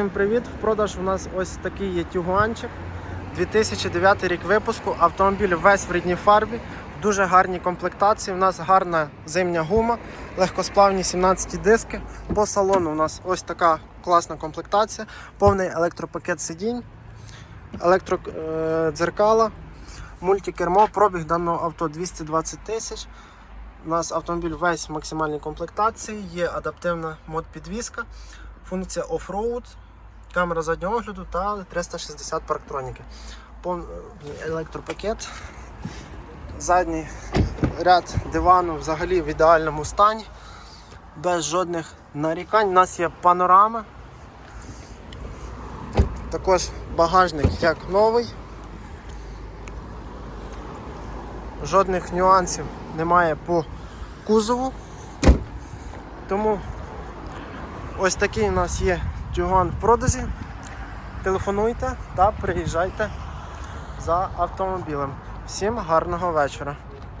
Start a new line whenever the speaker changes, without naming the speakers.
Всім привіт! В продаж у нас ось такий є тюгуанчик. 2009 рік випуску. Автомобіль весь в рідній фарбі, в дуже гарній комплектації. У нас гарна зимня гума, легкосплавні 17 диски. По салону у нас ось така класна комплектація, повний електропакет сидінь, електродзеркала, мультикермо, пробіг даного авто 220 тисяч. У нас автомобіль весь в максимальній комплектації, є адаптивна мод-підвізка, функція оффроуд, камера заднього огляду та 360 парктроніки. Електропакет. Задній ряд дивану взагалі в ідеальному стані, без жодних нарікань. У нас є панорама. Також багажник як новий. Жодних нюансів немає по кузову. Тому ось такий у нас є тюган в продажі. Телефонуйте та приїжджайте за автомобілем. Всім гарного вечора.